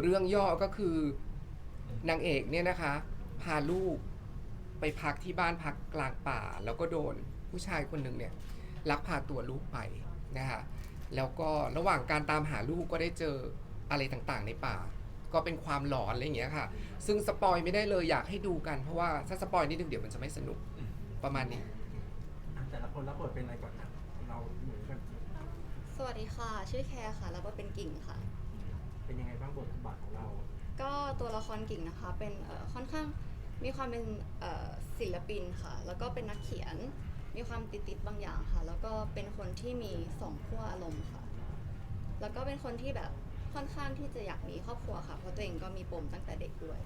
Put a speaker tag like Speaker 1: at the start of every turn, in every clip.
Speaker 1: เรื่องย่อก็คือนางเอกเนี่ยนะคะ พาลูกไปพักที่บ้านพักกลางป่า แล้วก็โดนผู้ชายคนหนึ่งเนี่ยลักพาตัวลูกไปนะคะแล้วก็ระหว่างการตามหาลูกก็ได้เจออะไรต่างๆ ในป่า ก็เป็นความหลอนอะไรอย่างเงี้ยค่ะ ซึ่งสปอยไม่ได้เลยอยากให้ดูกันเพราะว่าถ้าสปอยนิดนึงเดี๋ยวมันจะไม่สนุกประมาณนี้
Speaker 2: อะแต่ละคนรับบทเป็นอะไรก่อนนะเราเหมือนกัน
Speaker 3: สวัสดีค่ะ ชื่อแคร์ค่ะ แล้วก็เป็นกิ่งค่ะ
Speaker 2: เป็นยังไงบ้างบทบาทของเรา
Speaker 3: ก็ตัวละครกิ่งนะคะเป็นเอ่อค่อนข้างมีความเป็นเอ่อศิลปินค่ะ แล้วก็เป็นนักเขียน มีความติดๆบางอย่างค่ะ แล้วก็เป็นคนที่มีสองขั้วอารมณ์ค่ะ แล้วก็เป็นคนที่แบบค่อนข้างที่จะอยากมีครอบครัวค่ะ เพราะตัวเองก็มีปมตั้งแต่เด็กด้วย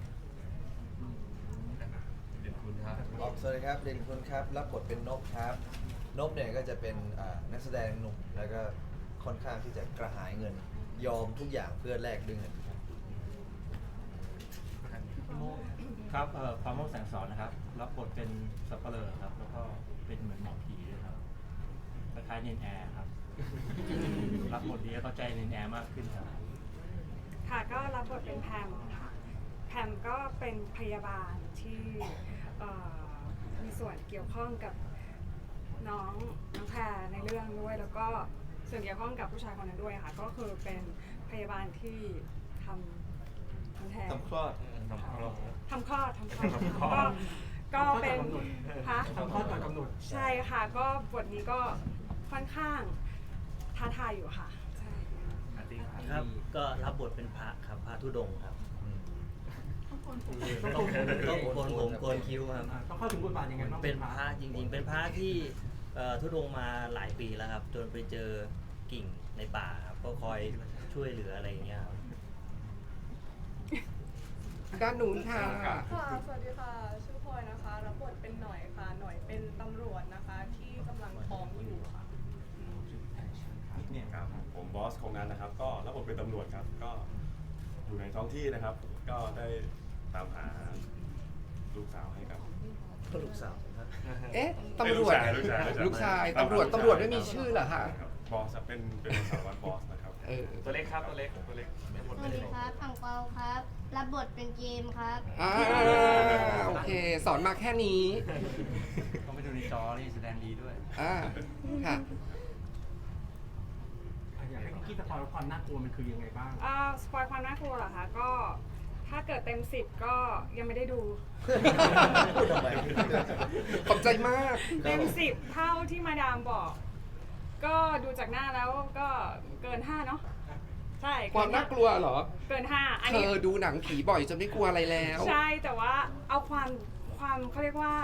Speaker 4: เด่นคุณครับ
Speaker 5: ครับสวัสดีครับเด่นคุณครับ รับบทเป็นนบครับนบเนี่ยก็จะเป็นอ่านักแสดงหนุ่มแล้วก็ค่อนข้างที่จะกระหายเงิน ยอมทุกอย่างเพื่อแลกด้วยเงินครับ
Speaker 6: ครับเอ่อความโมกแสงสอนนะครับ รับบทเป็นสับเปลอครับ แล้วก็เป็นเหมือนหมอผีด้วยครับ คล้ายๆเนนแอร์ครับ รับบทนี้ก็เข้าใจเนนแอร์มากขึ้นครับ
Speaker 7: ค่ะก็รับบทเป็นแพมค่ะ แพมก็เป็นพยาบาลที่เอ่อมีส่วนเกี่ยวข้องกับน้องน้องแพรในเรื่องด้วย แล้วก็ ส่วนเกี่ยวข้องกับผู้ชายคนนั้นด้วยค่ะ ก็คือเป็นพยาบาลที่ทำทำแท้ง
Speaker 5: ทำคลอด
Speaker 6: ทำครอบ
Speaker 7: ทำคลอดทำคลอด
Speaker 6: ทำคลอด
Speaker 7: ก็ก็เป็น
Speaker 2: ทำคลอดก่อนกำหนด
Speaker 7: คะใช่ค่ะ ก็บทนี้ก็ค่อนข้างท้าทายอยู่ค่ะ ใช่
Speaker 6: อาร์ตี้ครับ
Speaker 8: ครับ ก็รับบทเป็นพระครับพระธุดงค์ครับ
Speaker 5: อืม
Speaker 8: ต้องต้องโกนผมโกนคิ้วครับ
Speaker 2: อะต้องเข้าถึงบทบาทยังไงบ้าง
Speaker 8: เป็นพระจริงๆ เป็นพระที่ เอ่อธุดงค์มาหลายปีแล้วครับ จนไปเจอกิ่งในป่าครับก็คอยช่วยเหลืออะไรอย่างเงี้ยครับ
Speaker 1: ด้านนู้นค่ะ
Speaker 9: ค่ะ สวัสดีค่ะ ชื่อพลอยนะคะ รับบทเป็นหน่อยค่ะ หน่อยเป็นตำรวจนะคะ ที่กำลังท้องอยู่ค่ะ
Speaker 2: เนี่ย
Speaker 4: ครับผมบอสของนั้นนะครับ ก็รับบทเป็นตำรวจครับ ก็อยู่ในท้องที่นะครับ ก็ได้ตามหาลูกสาวให้กับ
Speaker 5: ก็ลูกสาวครับ
Speaker 1: เอ๊ะตำรวจ
Speaker 4: ลูกชายลู
Speaker 1: ลู
Speaker 4: ก
Speaker 1: ก
Speaker 4: ชา
Speaker 1: ชายย
Speaker 4: ตามหา
Speaker 1: ตำรวจ
Speaker 4: ลูกชาย
Speaker 1: ตำรวจไม่มีชื่อเหรอคะ
Speaker 4: ครับบอสครับเป็นเป็นสารวัตรบอสนะครับ
Speaker 1: เออ
Speaker 6: ตัวเล็กครับตัวเล็กตัวเล็กเป็นบท
Speaker 10: สวัสดีครับอังเปาครับ รับบทเป็นเกมครับ
Speaker 1: อ่าโอเค สอนมาแค่นี้
Speaker 6: ต้องไปดูในจอนี่แสดงดีด้วย
Speaker 1: อ่าค่ะ
Speaker 2: อะอยากให้พี่กี้สปอยว่าความน่ากลัวมันคือยังไงบ้าง
Speaker 7: อ่าสปอยความน่ากลัวเหรอคะก็ ถ้าเกิดเต็มสิบก็ยังไม่ได้ดู
Speaker 5: พูดทำไม
Speaker 1: ขอบใจมาก
Speaker 7: เต็มสิบเท่าที่มาดามบอก ก็ดูจากหน้าแล้วก็เกินห้าเนาะใช่
Speaker 1: ความน่ากลัวเหรอ
Speaker 7: เกินห้าอัน
Speaker 1: เธ
Speaker 7: นี้
Speaker 1: อดูหนังผีบ่อยจนไม่กลัวอะไรแล้ว
Speaker 7: ใช่แต่ว่าเอาความความเขาเรียกว่า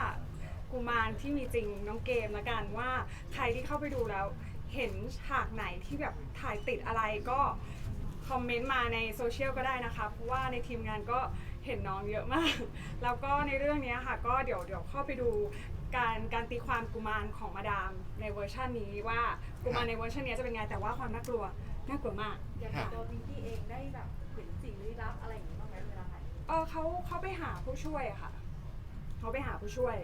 Speaker 7: กุมารที่มีจริงน้องเกมละกันว่าใครที่เข้าไปดูแล้ว เห็นฉากไหนที่แบบถ่ายติดอะไรก็ คอมเมนต์มาในโซเชียลก็ได้นะคะ เพราะว่าในทีมงานก็เห็นน้องเยอะมาก แล้วก็ในเรื่องเนี้ยค่ะ ก็เดี๋ยวเดี๋ยวเข้าไปดูการการตีความกุมารของมาดามในเวอร์ชันนี้ว่ากุมารในเวอร์ชันนี้จะเป็นไงแต่ว่าความน่ากลัวน่ากลัวมาก
Speaker 9: อย่างตัวพิงกี้เองได้แบบเห็นสิ่งลี้ลับอะไรอย่างนี้บ้างไหมเวลาถ่าย
Speaker 7: เออเขาเขาไปหาผู้ช่วยอะค่ะเขาไปหาผู้ช่วย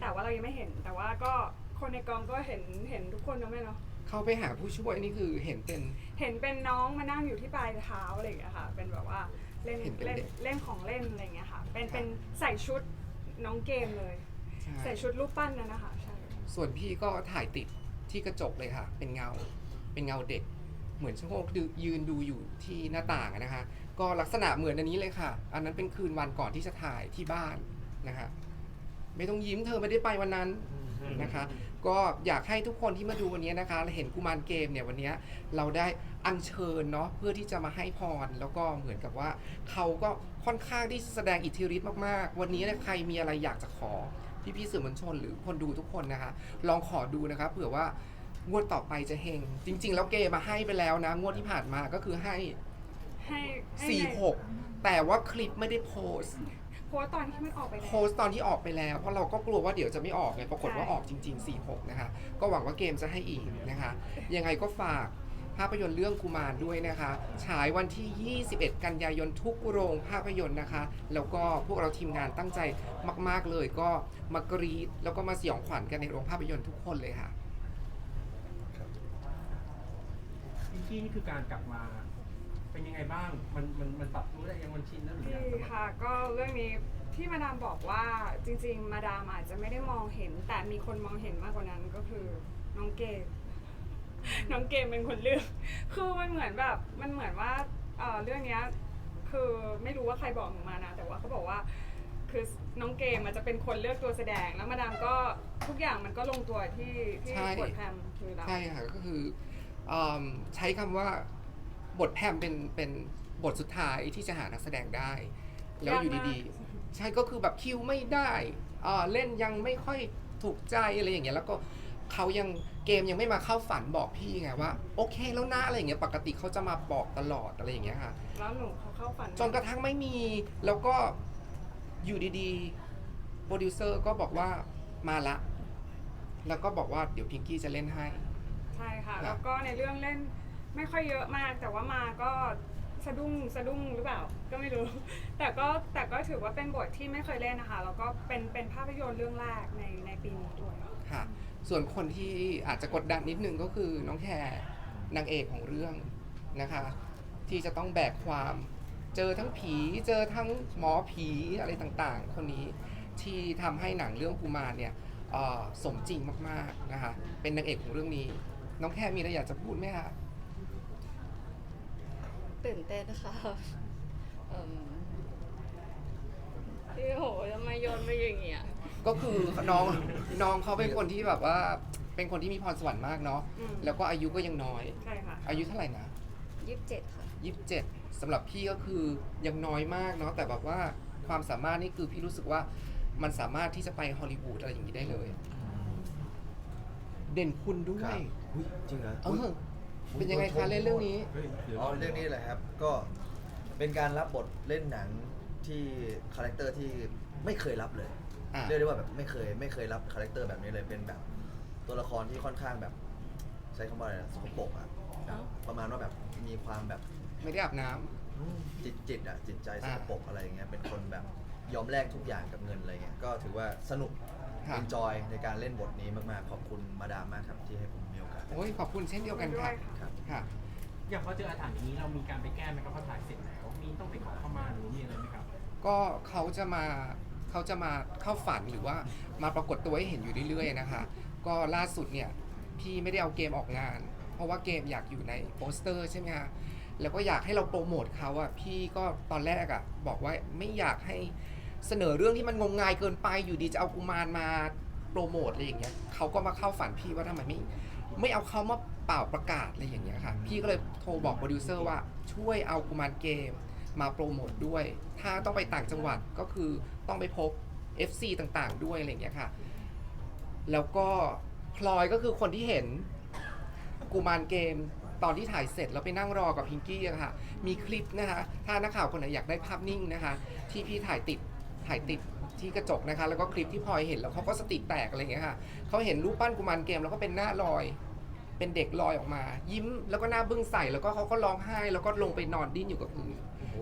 Speaker 7: แต่ว่าเรายังไม่เห็นแต่ว่าก็คนในกองก็เห็นเห็นทุกคนเนอะแม่เนาะ
Speaker 1: เข้าไปหาผู้ช่วยนี่คือเห็นเป็น
Speaker 7: เห็นเป็นน้องมานั่งอยู่ที่ปลายเท้าอะไรอย่างเงี้ยค่ะ เป็นแบบว่าเล่น
Speaker 1: เห็นเป็น
Speaker 7: เล่น
Speaker 1: เด็ก
Speaker 7: เล่นของเล่นอะไรอย่างเงี้ยค่ะ เป็นเป็นใส่ชุดน้องเกมเลย
Speaker 1: ใช่
Speaker 7: ใส่ชุดรูปปั้นนั่นนะคะใช่
Speaker 1: ส่วนพี่ก็ถ่ายติดที่กระจกเลยค่ะ เป็นเงาเป็นเงาเด็ก เหมือนชะโงกดูยืนดูอยู่ที่หน้าต่างอะนะคะ ก็ลักษณะเหมือนอันนี้เลยค่ะ อันนั้นเป็นคืนวันก่อนที่จะถ่ายที่บ้านนะคะไม่ต้องยิ้มเธอไม่ได้ไปวันนั้น นะคะ ก็อยากให้ทุกคนที่มาดูวันนี้นะคะเห็นกุมารเกมเนี่ยวันนี้เราได้อัญเชิญเนาะเพื่อที่จะมาให้พร แล้วก็เหมือนกับว่าเขาก็ค่อนข้างที่แสดงอิทธิฤทธิ์มากๆ วันนี้เนี่ยใครมีอะไรอยากจะขอพี่พี่ๆสื่อมวลชนหรือคนดูทุกคนนะคะ ลองขอดูนะคะเผื่อว่างวดต่อไปจะเฮงจริง ๆ แล้วเกมมาให้ไปแล้วนะ งวดที่ผ่านมาก็คือให้
Speaker 7: ให้ให้
Speaker 1: สี่
Speaker 7: ใน
Speaker 1: หกแต่ว่าคลิปไม่ได้โพสต์
Speaker 7: โพสต์ตอนที่มันออกไปแล้ว
Speaker 1: โพสต์ตอนที่ออกไปแล้ว เพราะเราก็กลัวว่าเดี๋ยวจะไม่ออกไงปรากฏว่า
Speaker 7: ใช่
Speaker 1: ออกจริง ๆ 46 นะคะ ก็หวังว่าเกมจะให้อีกนะคะ ยังไงก็ฝากภาพยนตร์เรื่องกุมารด้วยนะคะ ฉายวันที่ 21 กันยายนทุกโรงภาพยนตร์นะคะ แล้วก็พวกเราทีมงานตั้งใจมาก ๆ เลย ก็มากรีดแล้วก็มาสยองขวัญกันในโรงภาพยนตร์ทุกคนเลยค่ะ
Speaker 2: พี่กี้นี่คือการกลับมา เป็นยังไงบ้าง มันมันมันปรับรู้ได้ยังมันชินแล้วหรือ
Speaker 7: ดี
Speaker 2: ยัง
Speaker 7: ค่ะก็เรื่องนี้ที่มาดามบอกว่าจริง ๆ มาดามอาจจะไม่ได้มองเห็น แต่มีคนมองเห็นมากกว่านั้นก็คือน้องเกมน้องเกมเป็นคนเลือกคือมันเหมือนแบบมันเหมือนว่าเอ่อเรื่องเนี้ยคือไม่รู้ว่าใครบอกหนูมานะแต่ว่าเขาบอกว่า คือน้องเกมมันจะเป็นคนเลือกตัวแสดง แล้วมาดามก็ทุกอย่างมันก็ลงตัวที่ที่
Speaker 1: ใช่
Speaker 7: บทแพมคือเรา
Speaker 1: ใช่ค่ะก็คืออืมใช้คำว่า บทแพมเป็นเป็นบทสุดท้ายที่จะหานักแสดงได้ แล้วอยู่ดีๆ ใช่ก็คือแบบคิวไม่ได้อ่าเล่นยังไม่ค่อยถูกใจอะไรอย่างเงี้ยแล้วก็เขายังเกมยังไม่มาเข้าฝันบอกพี่ไงว่า โอเคแล้วนะอะไรอย่างเงี้ยปกติเขาจะมาบอกตลอดอะไรอย่างเงี้ยค่ะ
Speaker 7: แล้วหนูเขาเข้าฝัน
Speaker 1: จนกระทั่งไม่มีแล้วก็อยู่ดีๆโปรดิวเซอร์ก็บอกว่ามาละ แล้วก็บอกว่าเดี๋ยวพิงกี้จะเล่นให้
Speaker 7: ใช่ค่ะ
Speaker 1: ครับ
Speaker 7: แล้วก็ในเรื่องเล่น ไม่ค่อยเยอะมาก แต่ว่ามาก็สะดุ้งสะดุ้งหรือเปล่า ก็ไม่รู้ แต่ก็แต่ก็ถือว่าเป็นบทที่ไม่เคยเล่นนะคะ แล้วก็เป็นเป็นภาพยนตร์เรื่องแรกในในปีนี้ด้วย
Speaker 1: ค่ะ ส่วนคนที่อาจจะกดดันนิดนึงก็คือน้องแคร์นางเอกของเรื่องนะคะ ที่จะต้องแบกความ เจอทั้งผีเจอทั้งหมอผีอะไรต่างๆ คนนี้ที่ทำให้หนังเรื่องกุมารเนี่ยเอ่อสมจริงมากๆนะคะเป็นนางเอกของเรื่องนี้ น้องแคร์มีอะไรอยากจะพูดไหมคะ
Speaker 3: ตื่นเต้นค่ะเอิ่มพี่โหทำไมโยนไปอย่างเงี้ย
Speaker 1: ก็คือน้องน้องเขาเป็นคนที่แบบว่า เป็นคนที่มีพรสวรรค์มากเนาะ
Speaker 7: อืม
Speaker 1: แล้วก็อายุก็ยังน้อย
Speaker 7: ใช่ค่ะ
Speaker 1: อายุเท่าไหร่นะ
Speaker 3: ยี่สิบเจ็ดค่ะ
Speaker 1: ยี่สิบเจ็ดสำหรับพี่ก็คือยังน้อยมากเนาะแต่แบบว่าความสามารถนี่คือพี่รู้สึกว่ามันสามารถที่จะไปฮอลลีวูดอะไรอย่างนี้ได้เลย เด่นคุณด้ว
Speaker 5: ครั
Speaker 1: ย
Speaker 5: บ อุ๊ยจริงเหรอ
Speaker 1: เออ เป็นยังไงคะเล่นเรื่องนี้
Speaker 4: เฮ้ยเดี๋ยว
Speaker 5: อ๋อเรื่องนี้แหละครับ ก็เป็นการรับบทเล่นหนังที่คาแรคเตอร์ที่ไม่เคยรับเลย
Speaker 1: อะ
Speaker 5: เรียกได้ว่าแบบไม่เคยไม่เคยรับคาแรคเตอร์แบบนี้เลยเป็นแบบ ตัวละครที่ค่อนข้างแบบ ใช้คำว่าอะไรนะสกปรกอะแบบประมาณว่าแบบมีความแบบ
Speaker 1: ไม่ได้อาบน้ำ
Speaker 5: จิตจิตอะจิตใจส
Speaker 1: อะ
Speaker 5: กปรกอะไรอย่างเงี้ยเป็นคนแบบยอมแลกทุกอย่างกับเงินอะไรเงี้ยก็ถือว่าสนุก
Speaker 1: ค่ะ
Speaker 5: เอนจอยในการเล่นบทนี้มากๆขอบคุณมาดามมากครับที่ให้ผมมีโอกาส
Speaker 1: โอ้ยขอบคุณเช่นเดียวกันค่ะ
Speaker 7: ด้วยค่ะ
Speaker 5: ครับ
Speaker 1: ค่ะ
Speaker 2: อย่างพอเจออาถรรพ์นี้เรามีการไปแก้ไหมครับพอถ่ายเสร็จแล้ว มีต้องไปขอเข้ามาหรือมีอะไรไหมครับ
Speaker 1: ก็เขาจะมาเขาจะมาเข้าฝันหรือว่ามาปรากฏตัวให้เห็นอยู่เรื่อยๆนะคะ ก็ล่าสุดเนี่ยพี่ไม่ได้เอาเกมออกงาน เพราะว่าเกมอยากอยู่ในโปสเตอร์ใช่ไหมคะแล้วก็อยากให้เราโปรโมทเขาอะพี่ก็ตอนแรกอะบอกว่าไม่อยากให้เสนอเรื่องที่มันงมงายเกินไปอยู่ดีจะเอากุมารมาโปรโมทอะไรอย่างเงี้ยเขาก็มาเข้าฝันพี่ว่าทำไมไม่ ไม่เอาเขามาเป่าประกาศอะไรอย่างเงี้ยค่ะ พี่ก็เลยโทรบอกโปรดิวเซอร์ว่าช่วยเอากุมารเกมมาโปรโมทด้วย ถ้าต้องไปต่างจังหวัดก็คือต้องไปพบ FC ต่างๆ ด้วยอะไรอย่างเงี้ยค่ะ แล้วก็พลอยก็คือคนที่เห็นกูมารเกมตอนที่ถ่ายเสร็จแล้วไปนั่งรอกับพิงกี้อะค่ะ มีคลิปนะคะ ถ้านักข่าวคนไหนอยากได้ภาพนิ่งนะคะ ที่พี่ถ่ายติดถ่ายติด ที่กระจกนะคะ แล้วก็คลิปที่พลอยเห็นแล้วเขาก็สติแตกอะไรอย่างเงี้ยค่ะเขาเห็นรูปปั้นกุมารเกมแล้วก็เป็นหน้าลอย เป็นเด็กลอยออกมา ยิ้มแล้วก็หน้าบึ้งใส่แล้วก็เขาก็ร้องไห้ แล้วก็ลงไปนอนดิ้นอยู่กับพื้น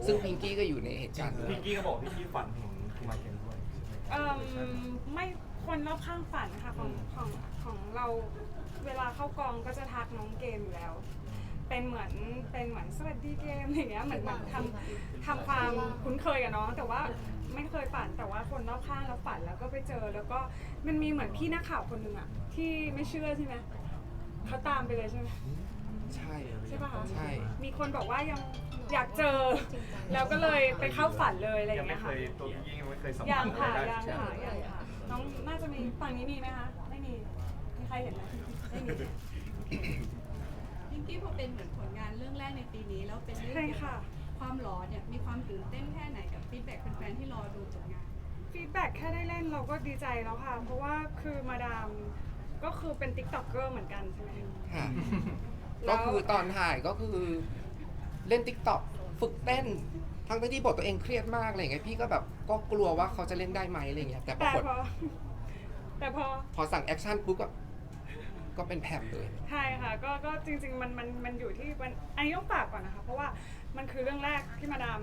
Speaker 1: ซึ่งพิงกี้ก็อยู่ในเหตุการณ์ด้วย
Speaker 6: พิงกี้ก็บอกพิงกี้ฝันถึงคุณมาเคนด้วย
Speaker 7: เอ่มไม่คนรอบข้างฝันค่ะของของของเราเวลาเข้ากองก็จะทักน้องเกมอยู่แล้ว เป็นเหมือนเป็นเหมือนสวัสดีเกมอย่างเงี้ยเหมือนเหมือนทำทำความคุ้นเคยกับน้อง แต่ว่าไม่เคยฝันแต่ว่าคนรอบข้างเราฝันแล้วก็ไปเจอ แล้วก็มันมีเหมือนพี่นักข่าวคนหนึ่งอะที่ไม่เชื่อใช่ไหมเขาตามไปเลยใช่ไหม
Speaker 1: ใช่
Speaker 7: ใช่ปะคะ
Speaker 1: ใช่
Speaker 7: มีคนบอกว่ายังอยากเจอ แล้วก็เลยไปเข้าฝันเลยอะไรอ
Speaker 6: ยั
Speaker 7: ย่างง
Speaker 6: ไม่
Speaker 7: เงี้ย
Speaker 6: เค
Speaker 7: ค่ะ
Speaker 6: ยตัวพิงกี้ยังไม่เคยสัม
Speaker 7: ยั
Speaker 6: ผัส
Speaker 7: งค่ะ
Speaker 6: ได้
Speaker 7: ยังค่ะยังค่ะน้องน่าจะมีฝั่งนี้มีไหมคะ ไม่มีมีใครเห็นไหมไม่มี
Speaker 11: พิง กี้พอเป็นเหมือนผลงานเรื่องแรกในปีนี้แล้วเป็นเรื่อง
Speaker 7: ใช่
Speaker 11: เกี่ยว
Speaker 7: ค่ะ
Speaker 11: กับความหลอนเนี่ยมีความตื่นเต้นแค่ไหนกับฟีดแบ็กแฟนๆที่รอดูผลงาน
Speaker 7: ฟีดแบ็กแค่ได้เล่นเราก็ดีใจแล้วค่ะ เพราะว่าคือมาดามก็คือเป็นติ๊กต็อกเกอร์เหมือนกันใช่ไหม
Speaker 1: ค่ะ
Speaker 7: แล้
Speaker 1: ก็
Speaker 7: ว
Speaker 1: คือตอนถ่ายก็คือเล่นติ๊กต็อกฝึกเต้น ทั้งที่บทตัวเองเครียดมากอะไรอย่างเงี้ยพี่ก็แบบก็กลัวว่าเขาจะเล่นได้ไหมอะไรอย่างเงี้ยแต่ปรา
Speaker 7: แต่
Speaker 1: กฏ
Speaker 7: พอแต่พอ
Speaker 1: พอสั่งแอคชั่นปุ๊บก็ ก็เป็นแผ่นเลย
Speaker 7: ใช่ค่ะก็ก็จริงๆมันมันมันอยู่ที่มันอันนี้ต้องฝากก่อนนะคะ เพราะว่ามันคือเรื่องแรกที่มาดาม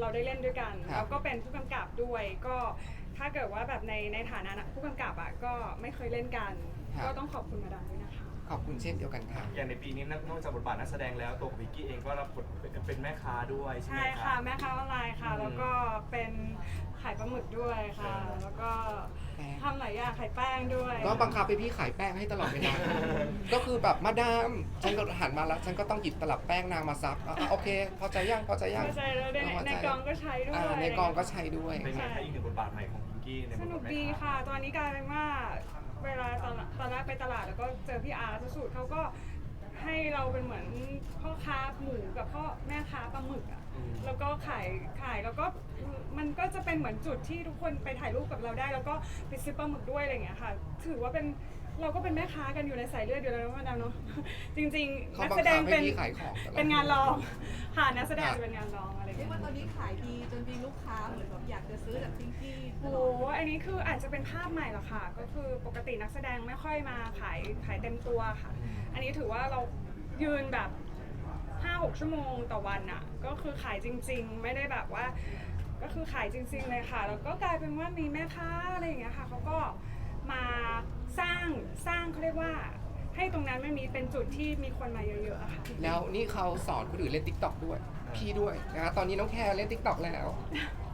Speaker 7: เราได้เล่นด้วยกัน
Speaker 1: ครับ
Speaker 7: แล้วก็เป็นผู้กำกับด้วยก็ถ้าเกิดว่าแบบในในฐานะผู้กำกับอะก็ไม่เคยเล่นกัน ก็ต้องขอบคุณมาดามด้วยนะคะ
Speaker 1: ขอบคุณเช่นเดียวกันค่ะ
Speaker 12: อย่างในปีนี้นอกจากบทบาทนักแสดงแล้วตัวของพิงกี้เองก็รับบทเป็นแม่ค้าด้วยใช่ไห
Speaker 7: ใช่
Speaker 12: มค
Speaker 7: ค่ะ
Speaker 12: รับ
Speaker 7: แม่ค้าออนไลน์ค่ะ
Speaker 12: อืม
Speaker 7: แล้วก็เป็นขายปลาหมึกด้วยค่ะแล้วก็
Speaker 1: แป้ง
Speaker 7: ทำหลายอย่างขายแป้งด้วย
Speaker 1: ก็บังคับไปพี่ขายแป้งให้ตลอดเวลา ก็คือแบบมาดามฉันก็หันมาแล้วฉันก็ต้องหยิบตลับแป้งนางมาซับอะอะโอเค พอใจยังพอใจยัง
Speaker 7: เข้าใจแล้วใน
Speaker 1: พใจ
Speaker 7: ในกองก็ใช้ด้วย
Speaker 1: อ่าในกองก็ใช้ด้วย
Speaker 12: เป็นไงคะอีกหนึ่งบทบาทใหม่ของพิงกี้ในบ
Speaker 7: ส
Speaker 12: ท
Speaker 7: นุ
Speaker 12: บากทแม่
Speaker 7: ดี
Speaker 12: ค้า
Speaker 7: ค่ะ ตอนนี้กลายเป็นว่า เวลาตอนตอนแรกไปตลาดแล้วก็เจอพี่อาร์ตสูตรเขาก็ให้เราเป็นเหมือนพ่อค้าหมูกับพ่อแม่ค้าปลาหมึกอะ
Speaker 12: อืม
Speaker 7: แล้วก็ขายขายแล้วก็มันก็จะเป็นเหมือนจุดที่ทุกคนไปถ่ายรูปกับเราได้ แล้วก็ไปซื้อปลาหมึกด้วยอะไรอย่างเงี้ยค่ะ ถือว่าเป็น เราก็เป็นแม่ค้ากันอยู่ในสายเลือดอยู่แล้วนะมาดามเนาะ จริงๆ
Speaker 1: เขา
Speaker 7: นัก
Speaker 1: บัง
Speaker 7: แสด
Speaker 1: คั
Speaker 7: ง
Speaker 1: บให้
Speaker 7: เป็น
Speaker 1: พี่ขายของตลอด
Speaker 7: เป็นงานรองค่ะนักแสดงจะเป็นงานรองอะไรอย่าง
Speaker 11: เรีย
Speaker 7: เงี้
Speaker 11: ก
Speaker 7: ย
Speaker 11: ว่าตอนนี้ขายดีจนมีลูกค้าเหมือนแบบอยากจะซื้อจากพิงกี้ต
Speaker 7: โอ้
Speaker 11: ล
Speaker 7: โห
Speaker 11: อด
Speaker 7: อันนี้คืออาจจะเป็นภาพใหม่หรอค่ะ ก็คือปกตินักแสดงไม่ค่อยมาขายขายเต็มตัวค่ะ อันนี้ถือว่าเรายืนแบบ 5-6 ชั่วโมงต่อวันอะก็คือขายจริง ๆ ไม่ได้แบบว่า ก็คือขายจริง ๆ เลยค่ะ แล้วก็กลายเป็นว่ามีแม่ค้าอะไรอย่างเงี้ยค่ะเขาก็มา สร้างสร้างเขาเรียกว่า ให้ตรงนั้นมันมีเป็นจุดที่มีคนมาเยอะๆอะค่ะ
Speaker 1: แล้วนี่เขาสอนคนอื่นเล่นติ๊กต็อกด้วย พี่ด้วยนะคะตอนนี้น้องแคร์เล่นติ๊กต็อกแล้ว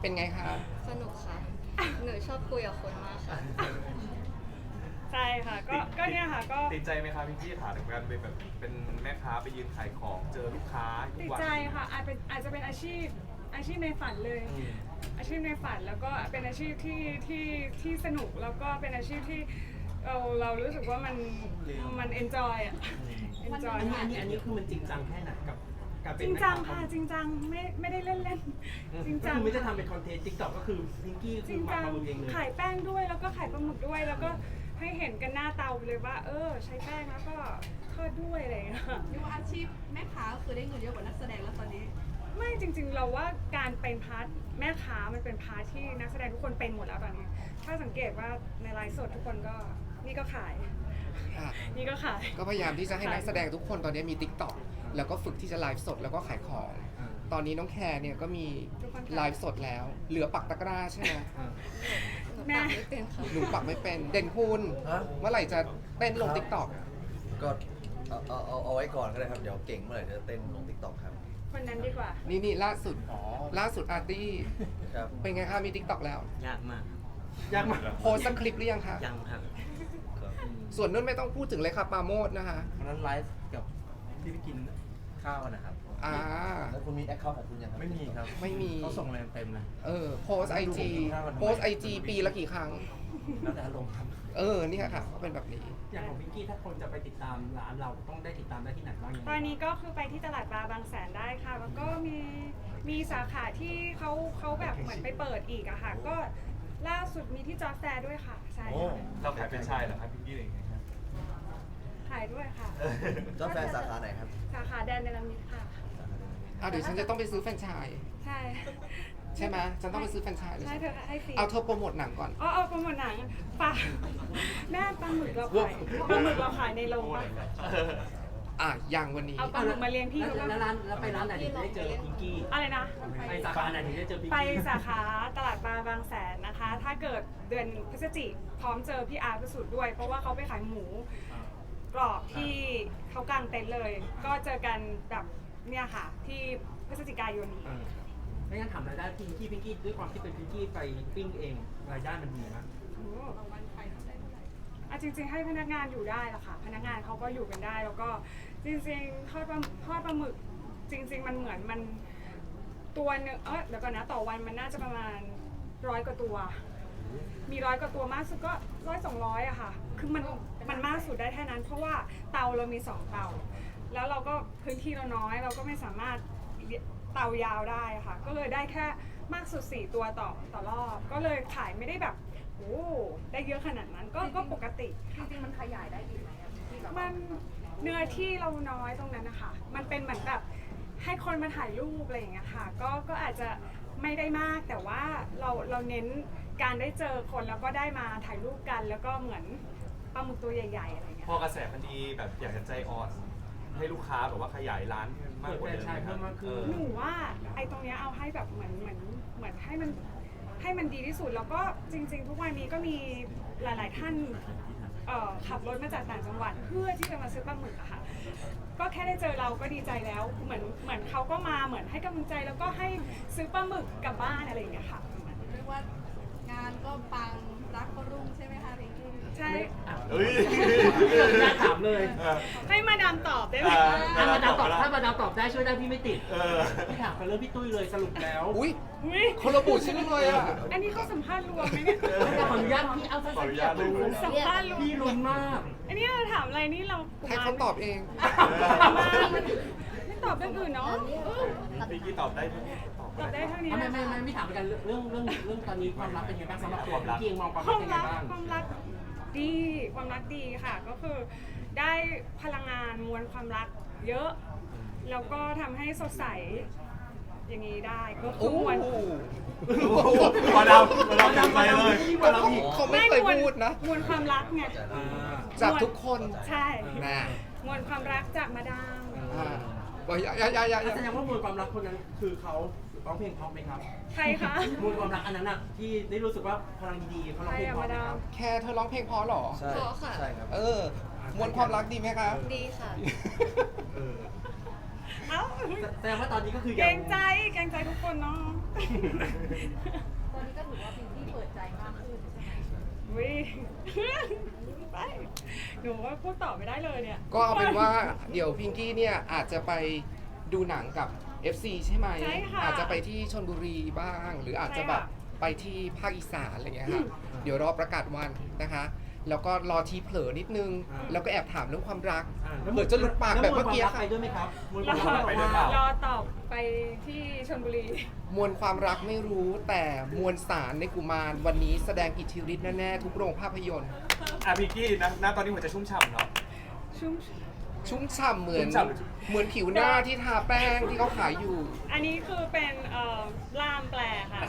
Speaker 1: เป็นไงคะ
Speaker 3: สนุกค่ะ หนูชอบคุยกับคนมากค่ะ
Speaker 7: ใช่ค่ะก็ก็เนี่ยค่ะก็
Speaker 12: ติดใจไหมคะพิงกี้ถามถึงการเป็นแบบเป็นแม่ค้าไปยืนขายของเจอลูกค้าทุ
Speaker 7: ติ
Speaker 12: ก
Speaker 7: ด
Speaker 12: วัน
Speaker 7: ใจค่ะอาจเป็นอาจจะเป็นอาชีพอาชีพในฝันเลย
Speaker 12: อืม
Speaker 7: อาชีพในฝันแล้วก็เป็นอาชีพที่ที่ที่สนุกแล้วก็เป็นอาชีพที่ เราเรารู้สึกว่ามันมันเอนจอยอะเอนจอย
Speaker 2: อันนี้อันนี้อันนี้คือมันจริงจังแค่ไหนกับการเป็
Speaker 7: จ
Speaker 2: น
Speaker 7: ริง
Speaker 2: แม่
Speaker 7: จัง
Speaker 2: ค้า
Speaker 7: ค่ะจริงจังไม่ไม่ได้เล่นเล่นๆจริง
Speaker 2: ก็
Speaker 7: จัง
Speaker 2: คือไม่ได้ทำเป็นคอนเทนต์ทิกตอกก็คือพิงกี้
Speaker 7: จ
Speaker 2: คื
Speaker 7: ริ
Speaker 2: องมา
Speaker 7: จัง
Speaker 2: ทำเองเลย
Speaker 7: ขายแป้งด้วยแล้วก็ขายปลาหมึกด้วย แล้วก็ให้เห็นกันหน้าเตาไปเลยว่า เออ ใช้แป้งแล้วก็ทอดด้วยอะไรอย่างเงี้ย
Speaker 11: เรียกว่าอาชีพแม่ค้าคือได้เงินเยอะกว่านักแสดงแล้วตอนนี้
Speaker 7: ไม่จริง ๆ เราว่าการเป็นพาร์ทแม่ค้ามันเป็นพาร์ทที่นักแสดงทุกคนเป็นหมดแล้วตอนนี้ ถ้าสังเกตว่าในไลฟ์สดทุกคนก็ นี่ก็ขาย
Speaker 1: ค่ะ
Speaker 7: นี่ก็ขาย
Speaker 1: ก็พยายามที่จะให้นักแสดงทุกคนตอนนี้มีติ๊กต็อกแล้วก็ฝึกที่จะไลฟ์สดแล้วก็ขายของ ตอนนี้น้องแคร์เนี่ยก็มี
Speaker 7: ทุกคน
Speaker 1: ไลฟ์สดแล้ว เหลือปักตะกร้าใช่ไหม
Speaker 3: หนูปักไม่เป็นค่ะ
Speaker 1: หนูปักไม่เป็นเด่นคุณ
Speaker 5: ฮะ
Speaker 1: เมื่อไหร่จะเต้นลง
Speaker 5: ครับ
Speaker 1: ติ๊กต็อก
Speaker 5: ก็เอาเอาเอาเอาไว้ก่อนก็ได้ครับ เดี๋ยวเก่งเมื่อไหร่จะเต้นลงติ๊กต็อกครับ
Speaker 7: คนนั้นดีกว่า
Speaker 1: นี่นี่ล่าสุดล่าสุดอาร์ตี้
Speaker 5: ครับ
Speaker 1: เป็นไงคะมีติ๊กต็อกแล้ว
Speaker 8: ยากมาก
Speaker 2: ยากมาก
Speaker 1: โพสต์สักคลิปหรือยังคะ
Speaker 8: ยังครับ
Speaker 1: ส่วนนุ่นไม่ต้องพูดถึงเลยค่ะปราโมดนะคะ
Speaker 6: วันนั้นไลฟ์กับที่ไปกินข้าวนะครับ
Speaker 1: อ่า
Speaker 5: แล้วคุณมีแอคเคาท์ของคุณยังครับ
Speaker 6: ไม่มีครับ
Speaker 1: ไม่มี
Speaker 6: เขาส่งแรงเต็มเลย
Speaker 1: เออโพสไอจีโพสไอจีปีละกี่ครั้ง
Speaker 6: แล้วแต่อารมณ์ครับ
Speaker 1: เออเนี่ยค่ะเขาเป็นแบบนี้
Speaker 2: อย่างของพิงกี้ถ้าคนจะไปติดตามร้านเราต้องได้ติดตามได้ที่ไหนบ้างยังไง
Speaker 7: ตอนนี้ก็คือไปที่ตลาดปลาบางแสนได้ค่ะ แล้วก็มีมีสาขาที่เขาเขาแบบเหมือนไปเปิดอีกอะค่ะ ก็ ล่าสุดมีที่จอร์จแฟร์ด้วยค่ะ ใช่
Speaker 5: โอ้
Speaker 7: ค่ะ
Speaker 12: เราขายเป็นไชายเหรอครับพิงกี้เองไงครับ
Speaker 7: ขายด้วยค่ะ
Speaker 5: เจ้าแฟนสาขาไหนครับ
Speaker 7: สาขาแดนเนลมิดค่ะ
Speaker 1: อะเดี๋ยวฉันจะต้องไปซื้อแฟรนไชส์
Speaker 7: ใช่
Speaker 1: ใช่ไหมฉันต้องไปซื้อแฟรนไชส์เลย
Speaker 7: ใช่เธอให้ฟรี
Speaker 1: เอาเธอโปรโมทหนังก่อน
Speaker 7: อ๋อเอาโปรโมทหนังปลาแม่ปลาหมึกเราขายปลาหมึกเราขายในโรงปะ
Speaker 1: อะยังวันนี้
Speaker 7: เอาปลาหมึกมาเลี้ยงพี่
Speaker 2: แล้ว
Speaker 7: เขา
Speaker 2: แล้ว
Speaker 7: ปะ
Speaker 2: ร้านแล้วไปร้านไหนถึงได้เจอพิงกี้
Speaker 7: อะไรนะ
Speaker 2: ไปสาขาไหนถึงได้เจอพิง
Speaker 7: ไป
Speaker 2: กี้
Speaker 7: สาขาตลาดปลาบางแสนนะคะ ถ้าเกิดเดือนพฤศจิกพร้อมเจอพี่อาร์ตประสูตรด้วย เพราะว่าเขาไปขายหมูกรอบที่เขากางเต็นท์เลย ก็เจอกันแบบเนี่ยค่ะ ที่พฤศจิกายนนี้
Speaker 2: เออไม่งั้นถามรายได้พิงกี้พิงกี้ด้วยความที่เป็นพิงกี้ไปปิ้งเองรายได้มันดีมาก
Speaker 7: โอ้
Speaker 11: ต่อวันข
Speaker 7: อะจริง ๆ ให้พนักงานอยู่ได้ละค่ะ พนักงานเขาก็อยู่กันได้ แล้วก็จริงๆทอดปลาทอดปลาหมึกจริง ๆ มันเหมือนมันตัวหนึงเออเดี๋ยวก่อนนะต่อวันมันน่าจะประมาณร้อยกว่าตัว มีร้อยกว่าตัวมากสุดก็ร้อยสองร้อยอะค่ะ คือมันมันมากสุดได้แค่นั้น เพราะว่าเตาเรามีสองเตา แล้วเราก็พื้นที่เราน้อย เราก็ไม่สามารถเตายาวได้ค่ะ ก็เลยได้แค่มากสุดสี่ตัวต่อต่อรอบ ก็เลยขายไม่ได้แบบ โอ้ได้เยอะขนาดนั้นก็ก็ปกติ
Speaker 11: จริงๆมันขยายได้อีกไหมอะที่แบบ
Speaker 7: มันเนื้อที่เราน้อยตรงนั้นนะคะมันเป็นเหมือนแบบให้คนมาถ่ายรูปอะไรอย่างเงี้ยค่ะ ก็ก็อาจจะไม่ได้มากแต่ว่าเราเราเน้นการได้เจอคนแล้วก็ได้มาถ่ายรูปกัน แล้วก็เหมือนปลาหมึกตัวใหญ่ๆอะไรเงี้ย
Speaker 12: พอกระแสมันดีแบบอยากจะใจอ่อนให้ลูกค้าแบบว่าขยายร้านมากกว่าเดิมไหมครับเออ
Speaker 7: หนูว่าไอ้ตรงเนี้ยเอาให้แบบเหมือนเหมือนเหมือนให้มัน ให้มันดีที่สุดแล้วก็จริง ๆ ทุกวันนี้ก็มีหลาย ๆ ท่านเอ่อขับรถมาจากต่างจังหวัด เพื่อที่จะมาซื้อปลาหมึกอะค่ะ ก็แค่ได้เจอเราก็ดีใจแล้ว เหมือนเหมือนเขาก็มาเหมือนให้กำลังใจแล้วก็ให้ซื้อปลาหมึกกลับบ้านอะไรอย่างเงี้ยค่ะ
Speaker 11: เรียกว่างานก็ปังรักก็รุ่งใช่ไหมคะพิงกี้
Speaker 7: ใช่
Speaker 4: เฮ้ย
Speaker 2: พี่เราจะถามเลย
Speaker 7: ให้มาดามตอบได้ไหม
Speaker 4: อ่า
Speaker 2: ถ้ามาดามตอบถ้ามาดามตอบได้ช่วยได้พี่ไม่ติด
Speaker 4: เออ
Speaker 2: พี่ถามกันเรื่องพี่ตุ้ยเลยสรุปแล้ว
Speaker 1: อุ้ย
Speaker 7: อุ๊ย
Speaker 1: คนระบุชื่อเลยอะ
Speaker 7: อันนี้เขาสัมภาษณ์รวมไหมเนี่ย
Speaker 2: ขออนุญาตพี่เอาสั้
Speaker 4: ขออนนุ
Speaker 2: ๆอ
Speaker 4: ญา
Speaker 2: ยา
Speaker 4: ต
Speaker 2: ก
Speaker 4: เลย
Speaker 2: รู้
Speaker 7: สัมภาษณ์รวม
Speaker 2: พี่ลุ้นมาก
Speaker 7: อันนี้เราถามอะไรนี่เรา
Speaker 1: ให้เขาตอบเอง
Speaker 7: ไม่ตอบเรื่องอื่นเนาะ
Speaker 4: พี่กี้ตอบได้ทุก
Speaker 7: ตอบได้เท่านี้
Speaker 2: ไม่
Speaker 7: นะ
Speaker 2: ไม่ไม่ไม่ถามกันเรื่องเรื่องเรื่องตอนนี้ความรักเป็นยังไงบ้างสำหรับตัวพี่เกียงมองความ
Speaker 7: ค
Speaker 2: รัก
Speaker 7: วาม
Speaker 2: เป็นยังไง
Speaker 7: รัก
Speaker 2: บ้าง
Speaker 7: ความรัก ดีความรักดีค่ะ ก็คือได้พลังงานมวลความรักเยอะ แล้วก็ทำให้สดใสอย่างนี้ได้ก็คือ
Speaker 1: โอ้
Speaker 7: มวล
Speaker 4: มาดามมาดามจังไปเลย
Speaker 1: ก็เขาเขาไม่เคยพูดนะ
Speaker 7: มวลความรักไง
Speaker 1: จากทุกคน
Speaker 7: ใช่
Speaker 1: นะ
Speaker 7: มวลความรักจากมาดาม
Speaker 1: อ่าบอกอย่าอย่าอย่าอย่าอย่า
Speaker 2: แสดงว่ามวลความรักคนนั้นคือเขา ร้องเพลงเพราะไหมครับ
Speaker 7: ใครคะ
Speaker 2: มวลความรักอันนั้นน่ะที่ได้รู้สึกว่าพลังดีๆเขาร้องเพลงเพราะไหมครับ
Speaker 1: แค่เธอร้องเพลงเพอเหรอ
Speaker 5: ใช่
Speaker 3: เพราะค่ะ
Speaker 5: ใช่ครับ
Speaker 1: เออ มวลความรักดีไหมคะ
Speaker 3: ดีค่ะ
Speaker 7: เอ้า
Speaker 2: แสดงว่าตอนนี้ก็คือ
Speaker 7: เก
Speaker 2: ยั
Speaker 7: รงใจเกรงใจทุกคนเนาะ
Speaker 11: ตอนนี้ก็ถือว่าพิงกี้เปิดใจมากขึ้นใช่ไหม
Speaker 7: วิไปหนูว่าพูดต่อไม่ได้เลยเนี่ย
Speaker 1: ก็เอาเป็นว่าเดี๋ยวพิงกี้เนี่ยอาจจะไปดูหนังกับ FC ใช่ไหม
Speaker 7: ใช่ค่ะ
Speaker 1: อาจจะไปที่ชนบุรีบ้าง หรืออาจจะ
Speaker 7: ใช่ค่ะ
Speaker 1: แบบไปที่ภาคอีสานอะไรเงี้ยค่ะ เดี๋ยวรอประกาศวันนะคะ แล้วก็รอทีเผลอนิดนึงแล้วก็แอบถามเรื่องความรัก
Speaker 2: อ่าแล้ว
Speaker 1: เผื่อจะหลุดปากแบบเมื่อกี้
Speaker 2: แล้ววล
Speaker 1: ค่ะ
Speaker 2: ไปด้วยไหมครับมวลค
Speaker 7: ร
Speaker 2: วาม
Speaker 7: อ
Speaker 2: รักไปด้วยเปล่า ร
Speaker 7: อตอบไปที่ชลบุรี
Speaker 1: มวลความรักไม่รู้แต่มวลสารในกุมารวันนี้แสดงอิทธิฤทธิ์แน่ ๆ ทุกโรงภาพยนตร์
Speaker 12: อะพี่กี้นะณตอนนี้หัวใจชุ่มฉ่ำเนาะ
Speaker 7: ชุ่ม
Speaker 1: ชุ่ มฉ่ำเหมือน
Speaker 12: ชุ่มฉ่ำหรือชุ่ม
Speaker 1: เหมือนผิวหน้าที่ทาแป้งที่เขาขายอยู่
Speaker 7: อันนี้คือเป็นเอ่อล่ามแปลค่ะ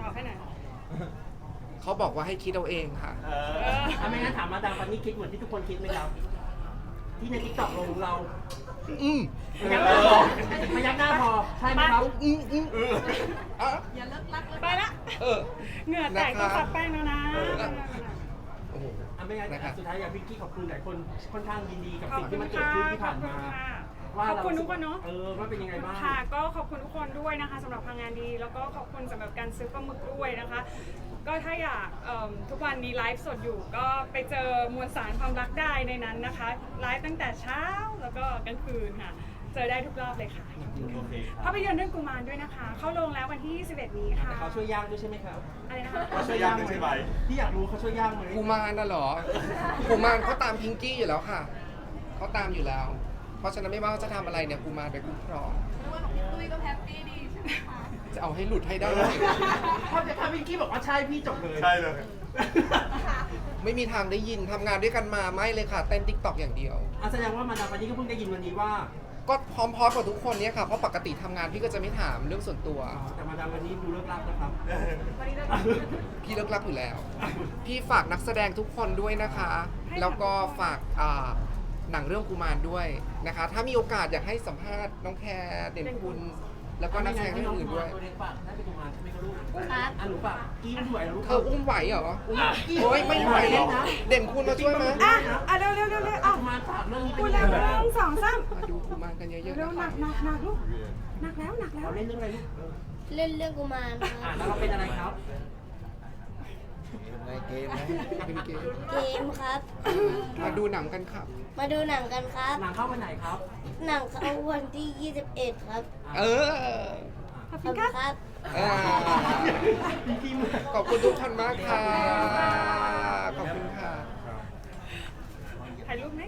Speaker 7: ตอบให้หน่อย
Speaker 1: เขาบอกว่าให้คิดเอาเองค่ะ
Speaker 12: เอ
Speaker 7: เอ
Speaker 12: อ
Speaker 7: อ
Speaker 2: ถ้าไม่งั้นถามมาดามตอนนี้คิดเหมือนที่ทุกคนคิดไหมครับ ที่ในทิกตอกลงเรา
Speaker 1: อืม
Speaker 2: พยักหน้าพอพยักหน้าพอใช่ไหมครับ
Speaker 1: อืมอืมอะ
Speaker 11: อย่าเลิกรักเลย
Speaker 7: ไปละ
Speaker 1: เออ
Speaker 7: เหงื่อแตกต้องซับแป้งแล้วนะ
Speaker 1: เออโอ้โห
Speaker 2: อะไม่งั้น
Speaker 1: นะครับ
Speaker 2: สุดท้ายอยากพิงกี้ขอบคุณหลายคนค่อนข้างยินดีกับ
Speaker 7: ขอบ
Speaker 2: สิ่ง
Speaker 7: คุ
Speaker 2: ที่
Speaker 7: ณ
Speaker 2: มันเกิด
Speaker 7: ค่ะ
Speaker 2: ขึ้นที่
Speaker 7: ขอ
Speaker 2: ผ่า
Speaker 7: บ
Speaker 2: น
Speaker 7: คุณ
Speaker 2: มา
Speaker 7: ค่ะ
Speaker 2: ว่า
Speaker 7: ขอบ
Speaker 2: เรา
Speaker 7: คุณทุกคนเนาะ
Speaker 2: เออว่าเป็นยังไงบ้าง
Speaker 7: ค่ะก็ขอบคุณทุกคนด้วยนะคะสำหรับพลังงานดี แล้วก็ขอบคุณสำหรับการซื้อปลาหมึกด้วยนะคะ ก็ถ้าอยากเอิ่มทุกวันนี้ไลฟ์สดอยู่ก็ไปเจอมวลสารความรักได้ในนั้นนะคะไลฟ์ตั้งแต่เช้าแล้วก็กลางคืนค่ะ เจอได้ทุกรอบเลยค่ะ
Speaker 2: โอเคครับ
Speaker 7: ภาพยนตร์เรื่องกุมารด้วยนะคะ เข้าโรงแล้ววันที่ 21 นี้ค่ะ
Speaker 2: แต่เขาช่วยย่างด้วยใช่ไหมครับ
Speaker 7: อะไรนะคะ
Speaker 12: เขาช่วยย่างด้วยใช่ไหม
Speaker 2: พี่อยากรู้เขาช่วยย่างไหม
Speaker 1: กุมารน่ะเหรอกุมารเขาตามพิงกี้อยู่แล้วค่ะเขาตามอยู่แล้ว เพราะฉะนั้นไม่ว่าเขาจะทำอะไรเนี่ยกุมารไปคุ้มครอง
Speaker 11: เรียกว่าของพี่ตุ้ยก็แฮปปี้ดีใช่ไหมคะ
Speaker 1: จะเอาให้หลุดให้ได้
Speaker 2: ถ้าถ้าพิงกี้บอกว่าใช่พี่จบเลย
Speaker 12: ใช่เลย
Speaker 1: ไม่มีทางได้ยินทำงานด้วยกันมาไม่เลยค่ะเต้นติ๊กตอกอย่างเดียว
Speaker 2: อะแสดงว่ามาดามปานี้ก็เพิ่งได้ยินวันนี้ว่า
Speaker 1: ก็พร้อมๆกับทุกคนเนี่ยค่ะ เพราะปกติทำงานพี่ก็จะไม่ถามเรื่องส่วนตัว
Speaker 2: แต่มาดามวันนี้ดูเลิกลักนะครับ
Speaker 7: วันนี้เรา
Speaker 1: พี่เลิกรับอยู่แล้ว พี่ฝากนักแสดงทุกคนด้วยนะคะ แล้วก็ฝากอ่าหนังเรื่องกุมารด้วยนะคะ ถ้ามีโอกาสอยากให้สัมภาษณ์น้องแคร์เด่นคุณ แล้วก็นักแสดงท่านอื่นด้วย
Speaker 2: ตัวเล็กปะได้เป็นกุมารใช่ไหมครับลูก
Speaker 10: ครับ
Speaker 2: อะหนูปะกี้มันไหวเหรอลูก
Speaker 1: เธออุ้มไหวเหรอ
Speaker 2: อุ้มกี้
Speaker 1: โอ๊ยไม่ไหว
Speaker 2: นะ
Speaker 1: เด่นคุณมาช่วยไหม
Speaker 7: อะอะเร็วเร็วเร็วเร็วอะ
Speaker 2: กุมารฝากเรื่องนี้เป็น
Speaker 7: พูด
Speaker 2: ยัง
Speaker 7: แล้ว
Speaker 2: ไง
Speaker 7: ห
Speaker 2: บ้าง
Speaker 7: นึ่งสองสาม
Speaker 1: มาดูกุมารกันเยอะๆ
Speaker 7: เร็ว
Speaker 1: นะ
Speaker 7: หนั
Speaker 1: คะ
Speaker 7: กหนักหนักลูกหนักแล้วหนักแล้ว
Speaker 2: เราเล่นเรื่องอะไรลูกเออ
Speaker 10: เล่นเรื่องกุมารค
Speaker 2: อะ
Speaker 10: รับ
Speaker 2: แล้วเราเป็นอะไรครับ
Speaker 5: เกม
Speaker 1: ไงมเกม
Speaker 10: เกมครับ
Speaker 1: มาดูหนังกันครับ
Speaker 10: มาดูหนังกันครับ
Speaker 2: หนังเข้าวันไหนครับ
Speaker 10: หนังเข้าวันที่ 21 ครับ
Speaker 1: เออ
Speaker 7: ขอบคุณ
Speaker 10: ครับ
Speaker 1: ขอบคุณทุกท่านมากค่ะ ขอบคุณค่ะ
Speaker 2: ถ่ายรู
Speaker 7: ปไหม